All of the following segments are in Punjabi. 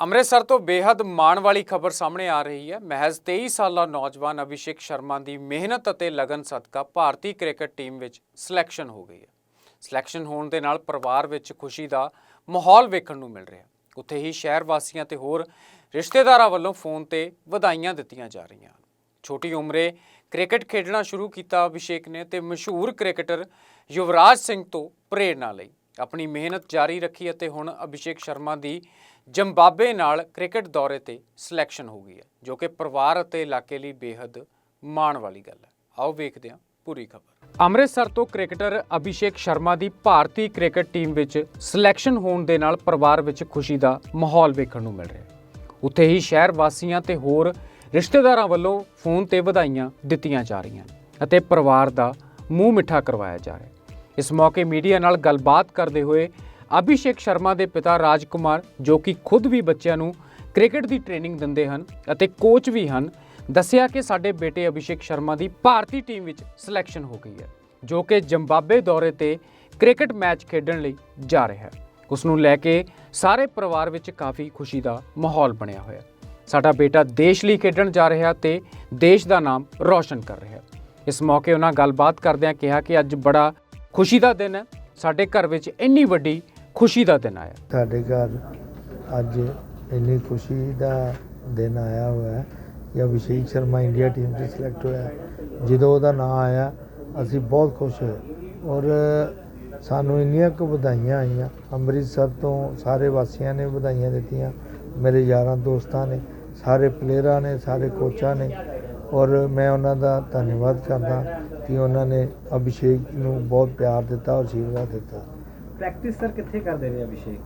ਅੰਮ੍ਰਿਤਸਰ ਤੋਂ ਬੇहद ਮਾਣ ਵਾਲੀ ਖਬਰ ਸਾਹਮਣੇ ਆ ਰਹੀ ਹੈ। ਮਹਿਜ਼ 23 ਸਾਲਾ ਨੌਜਵਾਨ ਅਭਿਸ਼ੇਕ ਸ਼ਰਮਾ ਦੀ ਮਿਹਨਤ ਅਤੇ ਲਗਨ ਸਦਕਾ ਭਾਰਤੀ ਕ੍ਰਿਕਟ ਟੀਮ ਵਿੱਚ ਸਿਲੈਕਸ਼ਨ ਹੋ ਗਈ ਹੈ। ਸਿਲੈਕਸ਼ਨ ਹੋਣ ਦੇ ਨਾਲ ਪਰਿਵਾਰ ਵਿੱਚ ਖੁਸ਼ੀ ਦਾ ਮਾਹੌਲ ਵੇਖਣ ਨੂੰ ਮਿਲ ਰਿਹਾ ਉੱਥੇ ਹੀ ਸ਼ਹਿਰ ਵਾਸੀਆਂ ਤੇ ਹੋਰ ਰਿਸ਼ਤੇਦਾਰਾਂ ਵੱਲੋਂ ਫੋਨ ਤੇ ਵਧਾਈਆਂ ਦਿੱਤੀਆਂ ਜਾ ਰਹੀਆਂ ਹਨ। ਛੋਟੀ ਉਮਰੇ ਕ੍ਰਿਕਟ ਖੇਡਣਾ ਸ਼ੁਰੂ ਕੀਤਾ ਅਭਿਸ਼ੇਕ ਨੇ ਤੇ ਮਸ਼ਹੂਰ ਕ੍ਰਿਕਟਰ ਯੁਵਰਾਜ ਸਿੰਘ ਤੋਂ ਪ੍ਰੇਰਣਾ ਲਈ ਆਪਣੀ ਮਿਹਨਤ ਜਾਰੀ ਰੱਖੀ ਅਤੇ ਹੁਣ ਅਭਿਸ਼ੇਕ ਸ਼ਰਮਾ ਦੀ ਜੰਬਾਬੇ ਨਾਲ ਕ੍ਰਿਕਟ ਦੌਰੇ ਤੇ ਸਿਲੈਕਸ਼ਨ ਹੋ ਗਈ ਹੈ, ਜੋ ਕਿ ਪਰਿਵਾਰ ਅਤੇ ਇਲਾਕੇ ਲਈ ਬੇहद ਮਾਣ ਵਾਲੀ ਗੱਲ ਹੈ। ਆਓ ਵੇਖਦੇ ਹਾਂ ਪੂਰੀ ਖਬਰ। ਅੰਮ੍ਰਿਤਸਰ ਤੋਂ ਕ੍ਰਿਕਟਰ ਅਭਿਸ਼ੇਕ ਸ਼ਰਮਾ ਦੀ ਭਾਰਤੀ ਕ੍ਰਿਕਟ ਟੀਮ ਵਿੱਚ ਸਿਲੈਕਸ਼ਨ ਹੋਣ ਦੇ ਨਾਲ ਪਰਿਵਾਰ ਵਿੱਚ ਖੁਸ਼ੀ ਦਾ ਮਾਹੌਲ ਵੇਖਣ ਨੂੰ ਮਿਲ ਰਿਹਾ ਹੈ। ਉੱਥੇ ਹੀ ਸ਼ਹਿਰ ਵਾਸੀਆਂ ਤੇ ਹੋਰ ਰਿਸ਼ਤੇਦਾਰਾਂ ਵੱਲੋਂ ਫੋਨ ਤੇ ਵਧਾਈਆਂ ਦਿੱਤੀਆਂ ਜਾ ਰਹੀਆਂ ਅਤੇ ਪਰਿਵਾਰ ਦਾ ਮੂੰਹ ਮਿੱਠਾ ਕਰਵਾਇਆ ਜਾ ਰਿਹਾ ਹੈ। ਇਸ ਮੌਕੇ ਮੀਡੀਆ ਨਾਲ ਗੱਲਬਾਤ ਕਰਦੇ ਹੋਏ ਅਭਿਸ਼ੇਕ ਸ਼ਰਮਾ ਦੇ ਪਿਤਾ ਰਾਜਕੁਮਾਰ, ਜੋ ਕਿ ਖੁਦ ਵੀ ਬੱਚਿਆਂ ਨੂੰ ਕ੍ਰਿਕਟ ਦੀ ਟ੍ਰੇਨਿੰਗ ਦਿੰਦੇ ਹਨ ਅਤੇ ਕੋਚ ਵੀ ਹਨ, ਦੱਸਿਆ ਕਿ ਸਾਡੇ ਬੇਟੇ ਅਭਿਸ਼ੇਕ ਸ਼ਰਮਾ ਦੀ ਭਾਰਤੀ ਟੀਮ ਵਿੱਚ ਸਿਲੈਕਸ਼ਨ ਹੋ ਗਈ ਹੈ, ਜੋ ਕਿ ਜ਼ਿੰਬਾਬਵੇ ਦੌਰੇ ਤੇ ਕ੍ਰਿਕਟ ਮੈਚ ਖੇਡਣ ਲਈ ਜਾ ਰਿਹਾ ਹੈ। ਉਸ ਨੂੰ ਲੈ ਕੇ ਸਾਰੇ ਪਰਿਵਾਰ ਵਿੱਚ ਕਾਫੀ ਖੁਸ਼ੀ ਦਾ ਮਾਹੌਲ ਬਣਿਆ ਹੋਇਆ ਸਾਡਾ ਬੇਟਾ ਦੇਸ਼ ਲਈ ਖੇਡਣ ਜਾ ਰਿਹਾ ਤੇ ਦੇਸ਼ ਦਾ ਨਾਮ ਰੌਸ਼ਨ ਕਰ ਰਿਹਾ ਇਸ ਮੌਕੇ ਉਹਨਾਂ ਗੱਲਬਾਤ ਕਰਦਿਆਂ ਕਿਹਾ ਕਿ ਅੱਜ ਬੜਾ ਖੁਸ਼ੀ ਦਾ ਦਿਨ ਹੈ। ਸਾਡੇ ਘਰ ਵਿੱਚ ਇੰਨੀ ਵੱਡੀ ਖੁਸ਼ੀ ਦਾ ਦਿਨ ਆਇਆ। ਸਾਡੇ ਘਰ ਅੱਜ ਇੰਨੀ ਖੁਸ਼ੀ ਦਾ ਦਿਨ ਆਇਆ ਹੋਇਆ ਹੈ ਕਿ ਅਭਿਸ਼ੇਕ ਸ਼ਰਮਾ ਇੰਡੀਆ ਟੀਮ 'ਚ ਸਿਲੈਕਟ ਹੋਇਆ ਜਦੋਂ ਉਹਦਾ ਨਾਮ ਆਇਆ, ਅਸੀਂ ਬਹੁਤ ਖੁਸ਼ ਹੋਏ। ਔਰ ਸਾਨੂੰ ਇੰਨੀਆਂ ਕੁ ਵਧਾਈਆਂ ਆਈਆਂ। ਅੰਮ੍ਰਿਤਸਰ ਤੋਂ ਸਾਰੇ ਵਾਸੀਆਂ ਨੇ ਵਧਾਈਆਂ ਦਿੱਤੀਆਂ। ਮੇਰੇ ਯਾਰਾਂ ਦੋਸਤਾਂ ਨੇ, ਸਾਰੇ ਪਲੇਅਰਾਂ ਨੇ, ਸਾਰੇ ਕੋਚਾਂ ਨੇ। ਔਰ ਮੈਂ ਉਹਨਾਂ ਦਾ ਧੰਨਵਾਦ ਕਰਦਾ ਕਿ ਉਹਨਾਂ ਨੇ ਅਭਿਸ਼ੇਕ ਨੂੰ ਬਹੁਤ ਪਿਆਰ ਦਿੱਤਾ ਔਰ ਆਸ਼ੀਰਵਾਦ ਦਿੱਤਾ। ਪ੍ਰੈਕਟਿਸ ਸਰ ਕਿੱਥੇ ਕਰਦੇ ਨੇ ਅਭਿਸ਼ੇਕ?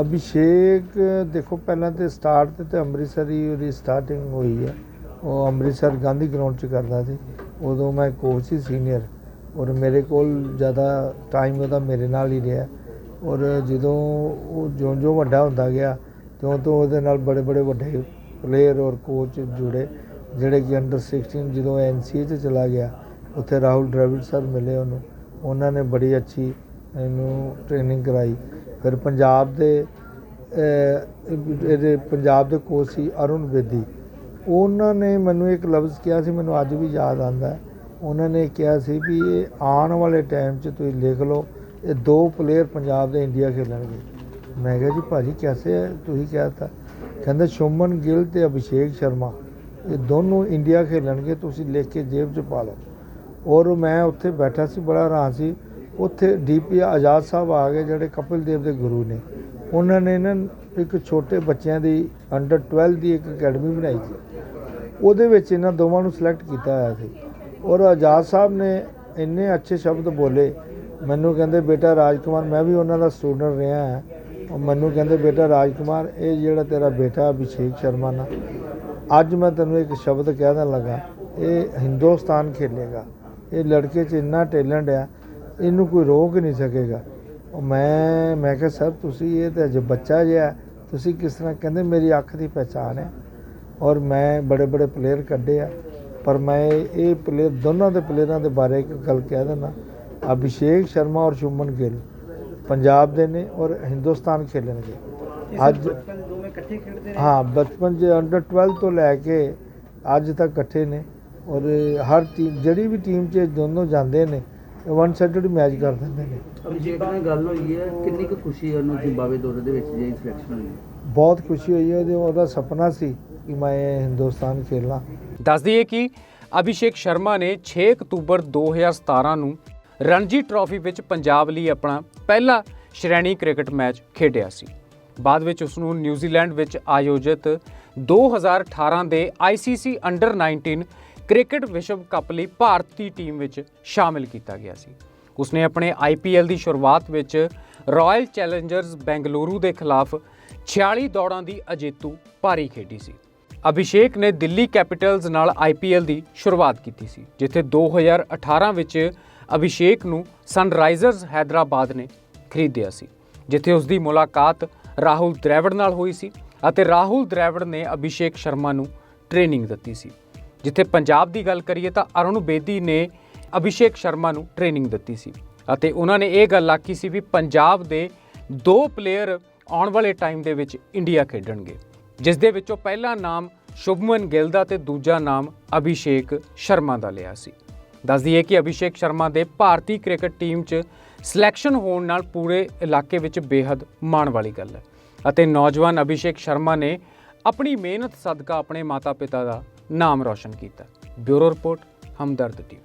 ਅਭਿਸ਼ੇਕ ਦੇਖੋ ਪਹਿਲਾਂ ਤੇ ਸਟਾਰਟ ਤੇ ਤੇ ਅੰਮ੍ਰਿਤਸਰ ਹੀ ਉਹਦੀ ਸਟਾਰਟਿੰਗ ਹੋਈ ਹੈ। ਉਹ ਅੰਮ੍ਰਿਤਸਰ ਗਾਂਧੀ ਗਰਾਊਂਡ 'ਚ ਕਰਦਾ ਸੀ। ਉਦੋਂ ਮੈਂ ਕੋਚ ਸੀ ਸੀਨੀਅਰ ਔਰ ਮੇਰੇ ਕੋਲ ਜ਼ਿਆਦਾ ਟਾਈਮ ਉਹਦਾ ਮੇਰੇ ਨਾਲ ਹੀ ਰਿਹਾ। ਔਰ ਜਦੋਂ ਉਹ ਜਿਉਂ ਜਿਉਂ ਵੱਡਾ ਹੁੰਦਾ ਗਿਆ ਤਿਉਂ ਤੋਂ ਉਹਦੇ ਨਾਲ ਬੜੇ ਬੜੇ ਵੱਡੇ ਪਲੇਅਰ ਔਰ ਕੋਚ ਜੁੜੇ। ਜਿਹੜੇ ਕਿ ਅੰਡਰ 16 ਜਦੋਂ ਐਨਸੀਏ 'ਚ ਚਲਾ ਗਿਆ, ਉੱਥੇ ਰਾਹੁਲ ਡਰਾਵਿਡ ਸਰ ਮਿਲੇ ਉਹਨੂੰ। ਉਹਨਾਂ ਨੇ ਬੜੀ ਅੱਛੀ ਇਹਨੂੰ ਟ੍ਰੇਨਿੰਗ ਕਰਾਈ। ਫਿਰ ਪੰਜਾਬ ਦੇ ਇਹਦੇ ਪੰਜਾਬ ਦੇ ਕੋਚ ਸੀ ਅਰੁਣ ਬੇਦੀ। ਉਹਨਾਂ ਨੇ ਮੈਨੂੰ ਇੱਕ ਲਫ਼ਜ਼ ਕਿਹਾ ਸੀ, ਮੈਨੂੰ ਅੱਜ ਵੀ ਯਾਦ ਆਉਂਦਾ ਉਹਨਾਂ ਨੇ ਕਿਹਾ ਸੀ ਵੀ ਇਹ ਆਉਣ ਵਾਲੇ ਟਾਈਮ 'ਚ ਤੁਸੀਂ ਲਿਖ ਲਓ, ਇਹ ਦੋ ਪਲੇਅਰ ਪੰਜਾਬ ਦੇ ਇੰਡੀਆ ਖੇਲਣਗੇ ਮੈਂ ਕਿਹਾ ਜੀ ਭਾਜੀ ਕਿਵੇਂ ਹੈ? ਤੁਸੀਂ ਕਿਹਾ ਤਾਂ। ਕਹਿੰਦੇ ਸ਼ੁਮਨ ਗਿੱਲ ਤੇ ਅਭਿਸ਼ੇਕ ਸ਼ਰਮਾ। ਇਹ ਦੋਨੋਂ ਇੰਡੀਆ ਖੇਲਣਗੇ, ਤੁਸੀਂ ਲਿਖ ਕੇ ਜੇਬ 'ਚ ਪਾ ਲਓ। ਔਰ ਮੈਂ ਉੱਥੇ ਬੈਠਾ ਸੀ, ਬੜਾ ਹੈਰਾਨ ਸੀ। ਉੱਥੇ ਡੀਪੀ ਆਜ਼ਾਦ ਸਾਹਿਬ ਆ ਗਏ, ਜਿਹੜੇ ਕਪਿਲ ਦੇਵ ਦੇ ਗੁਰੂ ਨੇ। ਉਹਨਾਂ ਨੇ ਨਾ ਇੱਕ ਛੋਟੇ ਬੱਚਿਆਂ ਦੀ ਅੰਡਰ 12 ਦੀ ਇੱਕ ਅਕੈਡਮੀ ਬਣਾਈ ਸੀ। ਉਹਦੇ ਵਿੱਚ ਇਹਨਾਂ ਦੋਵਾਂ ਨੂੰ ਸਿਲੈਕਟ ਕੀਤਾ ਹੋਇਆ ਸੀ। ਔਰ ਆਜ਼ਾਦ ਸਾਹਿਬ ਨੇ ਇੰਨੇ ਅੱਛੇ ਸ਼ਬਦ ਬੋਲੇ। ਮੈਨੂੰ ਕਹਿੰਦੇ, ਬੇਟਾ ਰਾਜਕੁਮਾਰ, ਮੈਂ ਵੀ ਉਹਨਾਂ ਦਾ ਸਟੂਡੈਂਟ ਰਿਹਾ ਹਾਂ। ਉਹ ਮੈਨੂੰ ਕਹਿੰਦੇ, ਬੇਟਾ ਰਾਜਕੁਮਾਰ, ਇਹ ਜਿਹੜਾ ਤੇਰਾ ਬੇਟਾ ਅਭਿਸ਼ੇਕ ਸ਼ਰਮਾ ਨਾ ਅੱਜ ਮੈਂ ਤੈਨੂੰ ਇੱਕ ਸ਼ਬਦ ਕਹਿ ਦੇਣ ਲੱਗਾ, ਇਹ ਹਿੰਦੁਸਤਾਨ ਖੇਲੇਗਾ। ਇਹ ਲੜਕੇ 'ਚ ਇੰਨਾ ਟੈਲੈਂਟ ਆ, ਇਹਨੂੰ ਕੋਈ ਰੋਕ ਨਹੀਂ ਸਕੇਗਾ। ਉਹ ਮੈਂ ਮੈਂ ਕਿਹਾ, ਸਰ, ਤੁਸੀਂ ਇਹ ਤਾਂ ਅਜੇ ਬੱਚਾ ਜਿਹਾ, ਤੁਸੀਂ ਕਿਸ ਤਰ੍ਹਾਂ ਕਹਿੰਦੇ, ਮੇਰੀ ਅੱਖ ਦੀ ਪਹਿਚਾਣ ਹੈ ਔਰ ਮੈਂ ਬੜੇ ਬੜੇ ਪਲੇਅਰ ਕੱਢੇ ਆ। ਪਰ ਮੈਂ ਇਹ ਪਲੇਅਰ ਦੋਨਾਂ ਦੇ ਪਲੇਅਰਾਂ ਦੇ ਬਾਰੇ ਇੱਕ ਗੱਲ ਕਹਿ ਦਿੰਦਾ। ਅਭਿਸ਼ੇਕ ਸ਼ਰਮਾ ਔਰ ਸ਼ੁਮਨ ਗਿੱਲ ਪੰਜਾਬ ਦੇ ਨੇ ਔਰ ਹਿੰਦੁਸਤਾਨ ਖੇਲਣਗੇ। ਅੱਜ ਬਚਪਨ ਦੇ ਦੋਵੇਂ ਇਕੱਠੇ ਖੇਡਦੇ ਨੇ ਹਾਂ ਬਚਪਨ 'ਚ ਅੰਡਰ 12 ਤੋਂ ਲੈ ਕੇ ਅੱਜ ਤੱਕ ਇਕੱਠੇ ਨੇ ਔਰ ਹਰ ਟੀਮ ਜਿਹੜੀ ਵੀ ਟੀਮ 'ਚ ਦੋਨੋਂ ਜਾਂਦੇ ਨੇ ਵਨ ਸਾਈਡਡ ਮੈਚ ਕਰ ਦਿੰਦੇ ਨੇ। ਅਭਿਸ਼ੇਕ ਨਾਲ ਗੱਲ ਹੋਈ ਹੈ ਕਿੰਨੀ ਕੁ ਖੁਸ਼ੀ ਹੈ ਉਹਨੂੰ ਜ਼ਿੰਬਾਬਵੇ ਦੌਰੇ ਦੇ ਵਿੱਚ ਜੇ ਸਿਲੈਕਸ਼ਨ ਹੋਈ ਬਹੁਤ ਖੁਸ਼ੀ ਹੋਈ ਹੈ ਉਹਦੇ ਉਹਦਾ ਸੁਪਨਾ ਸੀ ਕਿ ਮੈਂ ਹਿੰਦੁਸਤਾਨ ਖੇਲਾਂ ਦੱਸ ਦਈਏ ਕਿ ਅਭਿਸ਼ੇਕ ਸ਼ਰਮਾ ਨੇ 6 ਅਕਤੂਬਰ 2017 ਨੂੰ ਰਣਜੀ ਟਰਾਫੀ ਵਿੱਚ ਪੰਜਾਬ ਲਈ ਆਪਣਾ ਪਹਿਲਾ ਸ਼੍ਰੇਣੀ ਕ੍ਰਿਕਟ ਮੈਚ ਖੇਡਿਆ ਸੀ। ਬਾਅਦ ਵਿੱਚ ਉਸ ਨੂੰ ਨਿਊਜ਼ੀਲੈਂਡ ਵਿੱਚ ਆਯੋਜਿਤ 2018 ਦੇ ICC ਅੰਡਰ 19 ਕ੍ਰਿਕਟ ਵਿਸ਼ਵ ਕੱਪ ਲਈ ਭਾਰਤੀ ਟੀਮ ਵਿੱਚ ਸ਼ਾਮਿਲ ਕੀਤਾ ਗਿਆ ਸੀ। ਉਸਨੇ ਆਪਣੇ IPL ਦੀ ਸ਼ੁਰੂਆਤ ਵਿੱਚ ਰਾਇਲ ਚੈਲੰਜਰਸ ਬੈਂਗਲੁਰੂ ਦੇ ਖਿਲਾਫ 46 ਦੌੜਾਂ ਦੀ ਅਜੇਤੂ ਪਾਰੀ ਖੇਡੀ ਸੀ। ਅਭਿਸ਼ੇਕ ਨੇ ਦਿੱਲੀ ਕੈਪੀਟਲਸ ਨਾਲ IPL ਦੀ ਸ਼ੁਰੂਆਤ ਕੀਤੀ ਸੀ, ਜਿੱਥੇ 2018 ਵਿੱਚ ਅਭਿਸ਼ੇਕ ਨੂੰ ਸਨਰਾਈਜ਼ਰਸ ਹੈਦਰਾਬਾਦ ਨੇ ਖਰੀਦਿਆ ਸੀ, ਜਿੱਥੇ ਉਸ ਦੀ ਮੁਲਾਕਾਤ ਰਾਹੁਲ ਦ੍ਰੈਵੜ ਨਾਲ ਹੋਈ ਸੀ ਅਤੇ ਰਾਹੁਲ ਦ੍ਰੈਵੜ ਨੇ ਅਭਿਸ਼ੇਕ ਸ਼ਰਮਾ ਨੂੰ ਟ੍ਰੇਨਿੰਗ ਦਿੱਤੀ ਸੀ। ਜਿੱਥੇ ਪੰਜਾਬ ਦੀ ਗੱਲ ਕਰੀਏ ਤਾਂ ਅਰੁਣ ਬੇਦੀ ਨੇ ਅਭਿਸ਼ੇਕ ਸ਼ਰਮਾ ਨੂੰ ਟ੍ਰੇਨਿੰਗ ਦਿੱਤੀ ਸੀ ਅਤੇ ਉਹਨਾਂ ਨੇ ਇਹ ਗੱਲ ਆਖੀ ਸੀ ਵੀ ਪੰਜਾਬ ਦੇ ਦੋ ਪਲੇਅਰ ਆਉਣ ਵਾਲੇ ਟਾਈਮ ਦੇ ਵਿੱਚ ਇੰਡੀਆ ਖੇਡਣਗੇ, ਜਿਸ ਦੇ ਵਿੱਚੋਂ ਪਹਿਲਾ ਨਾਮ ਸ਼ੁਭਮਨ ਗਿੱਲ ਦਾ ਤੇ ਦੂਜਾ ਨਾਮ ਅਭਿਸ਼ੇਕ ਸ਼ਰਮਾ ਦਾ ਲਿਆ ਸੀ। ਦੱਸ ਦਈਏ ਕਿ ਅਭਿਸ਼ੇਕ ਸ਼ਰਮਾ ਦੇ ਭਾਰਤੀ ਕ੍ਰਿਕਟ ਟੀਮ 'ਚ ਸਿਲੈਕਸ਼ਨ ਹੋਣ ਨਾਲ ਪੂਰੇ ਇਲਾਕੇ ਵਿੱਚ ਬੇहद ਮਾਣ ਵਾਲੀ ਗੱਲ ਹੈ। ਅਤੇ ਨੌਜਵਾਨ ਅਭਿਸ਼ੇਕ ਸ਼ਰਮਾ ਨੇ ਆਪਣੀ ਮਿਹਨਤ ਸਦਕਾ ਆਪਣੇ ਮਾਤਾ-ਪਿਤਾ ਦਾ ਨਾਮ ਰੌਸ਼ਨ ਕੀਤਾ। Bureau report, Hamdard TV.